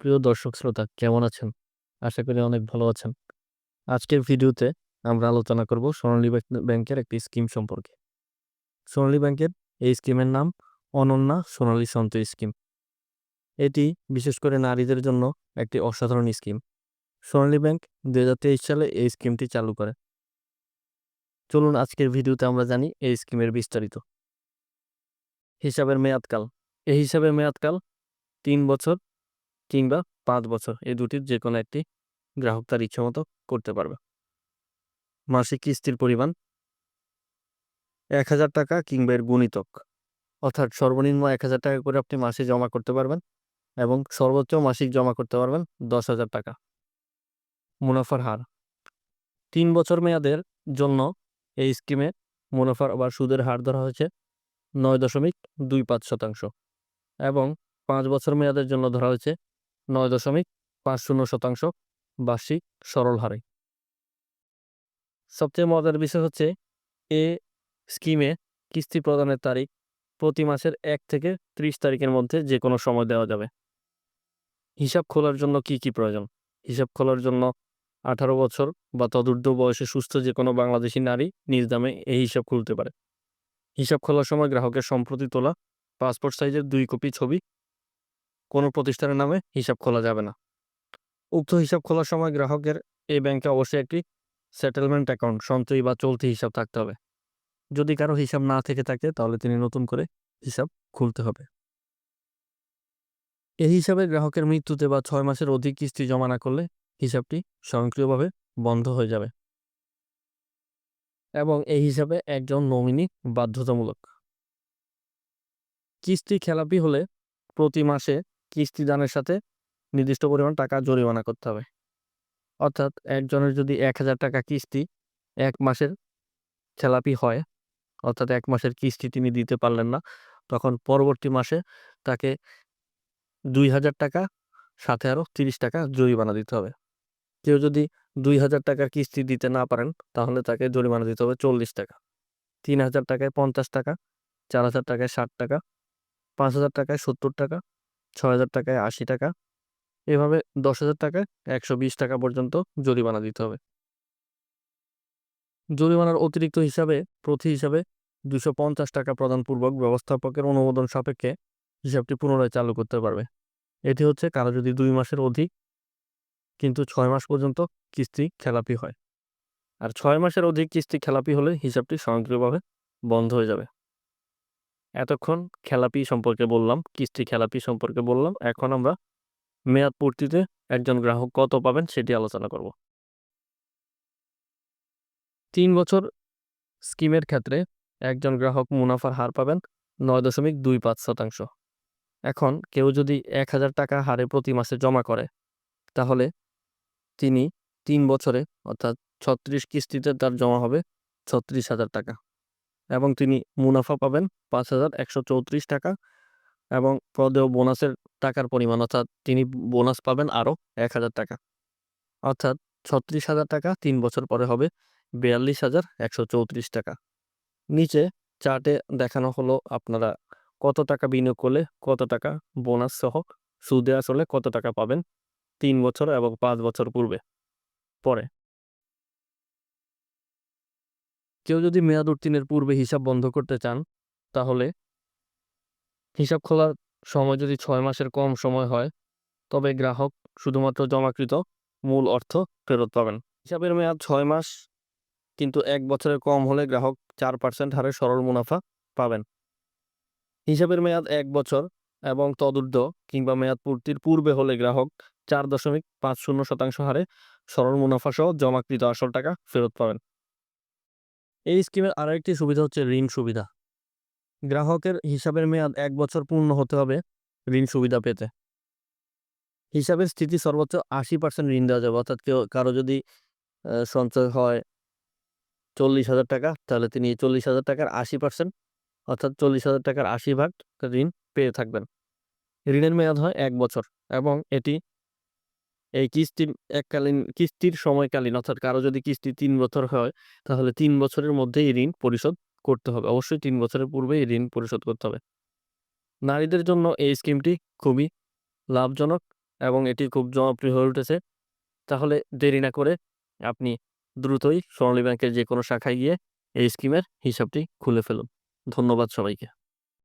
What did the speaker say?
সুপ্রিয় দর্শক শ্রোতা, কেমন আছেন? আশা করি অনেক ভালো আছেন। আজকের ভিডিওতে আমরা আলোচনা করব সোনালী ব্যাক, ব্যাংকের একটি স্কিম সম্পর্কে। সোনালী ব্যাংকের এই স্কিমের নাম অনন্যা সোনালী সঞ্চয় স্কিম। এটি বিশেষ করে নারীদের জন্য একটি অসাধারণ স্কিম। সোনালী ব্যাংক ২০২৩ সালে এই স্কিমটি চালু করে। চলুন আজকের ভিডিওতে আমরা জানি এই স্কিমের বিস্তারিত। হিসাবের মেয়াদকাল এই হিসাবের মেয়াদকাল তিন বছর কিংবা পাঁচ বছর এই দুটির যে কোনো একটি গ্রাহক তার ইচ্ছামতো করতে পারবে। মাসিক কিস্তির পরিমাণ এক হাজার টাকা কিংবা এর গুণিতক। অর্থাৎ সর্বনিম্ন এক হাজার টাকা করে আপনি মাসে জমা করতে পারবেন এবং সর্বোচ্চ মাসিক জমা করতে পারবেন দশ হাজার টাকা। মুনাফার হার। তিন বছর মেয়াদের জন্য এই স্কিমে মুনাফার বা সুদের হার ধরা হয়েছে নয় দশমিক দুই পাঁচ শতাংশ এবং পাঁচ বছর মেয়াদের জন্য ধরা হয়েছে নয় দশমিক পাঁচ শূন্য শতাংশ বার্ষিক সরল হারে। সবচেয়ে মজার বিষয় হচ্ছে, এ স্কিমে কিস্তি প্রদানের তারিখ প্রতি মাসের এক থেকে ত্রিশ তারিখের মধ্যে যে কোনো সময় দেওয়া যাবে। হিসাব খোলার জন্য কি কি প্রয়োজন? হিসাব খোলার জন্য আঠারো বছর বা তদূর্ধ্ব বয়সে সুস্থ যে কোনো বাংলাদেশি নারী নিজ দামে এই হিসাব খুলতে পারে। হিসাব খোলার সময় গ্রাহকের সম্প্রতি তোলা, পাসপোর্ট সাইজের দুই কপি ছবি কোনো প্রতিষ্ঠানের নামে হিসাব খোলা যাবে না। উক্ত হিসাব খোলার সময় গ্রাহকের এই ব্যাংকে অবশ্যই একটি সেটেলমেন্ট অ্যাকাউন্ট সঞ্চয়ী বা চলতি হিসাব থাকতে হবে। যদি কারও হিসাব না থেকে থাকে, তাহলে তিনি নতুন করে হিসাব খুলতে হবে। এই হিসাবে গ্রাহকের মৃত্যুতে বা ছয় মাসের অধিক কিস্তি জমা না করলে হিসাবটি স্বয়ংক্রিয়ভাবে বন্ধ হয়ে যাবে। এবং এই হিসাবে একজন নমিনি বাধ্যতামূলক। কিস্তি খেলাপি হলে প্রতি মাসে কিস্তি দানের সাথে নির্দিষ্ট পরিমাণ টাকা জরিমানা করতে হবে। অর্থাৎ একজনের যদি এক হাজার টাকা কিস্তি এক মাসের খেলাপি হয়, অর্থাৎ এক মাসের কিস্তি তিনি দিতে পারলেন না, তখন পরবর্তী মাসে তাকে দুই হাজার টাকা, সাথে আরও তিরিশ টাকা জরিমানা দিতে হবে। কেউ যদি দুই হাজার টাকার কিস্তি দিতে না পারেন, তাহলে তাকে জরিমানা দিতে হবে চল্লিশ টাকা। তিন হাজার টাকায় পঞ্চাশ টাকা, চার হাজার টাকায় ষাট টাকা, পাঁচ হাজার টাকায় সত্তর টাকা ছয় হাজার টাকায় আশি টাকা। এভাবে দশ হাজার টাকায় একশো বিশ টাকা পর্যন্ত জরিমানা দিতে হবে। জরিমানার অতিরিক্ত হিসাবে প্রতি হিসাবে দুশো পঞ্চাশ টাকা প্রদানপূর্বক ব্যবস্থাপকের অনুমোদন সাপেক্ষে হিসাবটি পুনরায় চালু করতে পারবে। এটি হচ্ছে কারও যদি দুই মাসের অধিক, কিন্তু ছয় মাস পর্যন্ত কিস্তি খেলাপি হয়। আর ছয় মাসের অধিক কিস্তি খেলাপি হলে হিসাবটি স্বয়ংক্রিয়ভাবে বন্ধ হয়ে যাবে। এতক্ষণ খেলাপি সম্পর্কে বললাম কিস্তি খেলাপি সম্পর্কে বললাম। এখন আমরা মেয়াদ পূর্তিতে একজন গ্রাহক কত পাবেন সেটি আলোচনা করব। তিন বছর স্কিমের ক্ষেত্রে একজন গ্রাহক মুনাফার হার পাবেন নয় দশমিক দুই পাঁচ শতাংশ। এখন কেউ যদি এক হাজার টাকা হারে প্রতি মাসে জমা করে, তাহলে তিনি তিন বছরে অর্থাৎ ছত্রিশ কিস্তিতে তার জমা হবে ছত্রিশ হাজার টাকা। এবং তিনি মুনাফা পাবেন পাঁচ হাজার একশো চৌত্রিশ টাকা এবং পদেও বোনাসের টাকার পরিমাণ, অর্থাৎ তিনি বোনাস পাবেন আরও এক হাজার টাকা। অর্থাৎ ছত্রিশ হাজার টাকা তিন বছর পরে হবে বিয়াল্লিশ হাজার একশো চৌত্রিশ টাকা। নিচে চার্টে দেখানো হলো আপনারা কত টাকা বিনিয়োগ করলে কত টাকা বোনাস সহ সুদে আসলে কত টাকা পাবেন তিন বছর এবং পাঁচ বছর পূর্বে। পরে কেউ যদি মেয়াদ উত্তীর্ণের পূর্বে হিসাব বন্ধ করতে চান, তাহলে হিসাব খোলার সময় যদি ছয় মাসের কম সময় হয়, তবে গ্রাহক শুধুমাত্র জমাকৃত মূল অর্থ ফেরত পাবেন। হিসাবের মেয়াদ ছয় মাস, কিন্তু এক বছরের কম হলে গ্রাহক চার পার্সেন্ট হারে সরল মুনাফা পাবেন। হিসাবের মেয়াদ এক বছর এবং তদূর্ধ্ব কিংবা মেয়াদ পূর্তির পূর্বে হলে গ্রাহক চার দশমিক পাঁচ শূন্য শতাংশ হারে সরল মুনাফা সহ জমাকৃত আসল টাকা ফেরত পাবেন। এই স্কিমের আরেকটি সুবিধা হচ্ছে ঋণ সুবিধা। গ্রাহকের হিসাবের মেয়াদ এক বছর পূর্ণ হতে হবে ঋণ সুবিধা পেতে। হিসাবের স্থিতি সর্বোচ্চ আশি পার্সেন্ট ঋণ দেওয়া যাবে, অর্থাৎ কেউ, কারও যদি সঞ্চয় হয় চল্লিশ হাজার টাকা, তাহলে তিনি চল্লিশ হাজার টাকার আশি পার্সেন্ট অর্থাৎ চল্লিশ হাজার টাকার আশি ভাগ ঋণ পেয়ে থাকবেন। ঋণের মেয়াদ হয় এক বছর এবং এটি এই কিস্তি এককালীন, কিস্তির সময়কালীন অর্থাৎ কারও যদি কিস্তি তিন বছর হয়, তাহলে তিন বছরের মধ্যে এই ঋণ পরিশোধ করতে হবে। অবশ্যই তিন বছরের পূর্বে এই ঋণ পরিশোধ করতে হবে। নারীদের জন্য এই স্কিমটি খুবই লাভজনক এবং এটি খুব জনপ্রিয় হয়ে উঠেছে। তাহলে দেরি না করে আপনি দ্রুতই স্বর্ণী ব্যাংকের যে কোনো শাখায় গিয়ে এই স্কিমের হিসাবটি খুলে ফেলুন। ধন্যবাদ সবাইকে।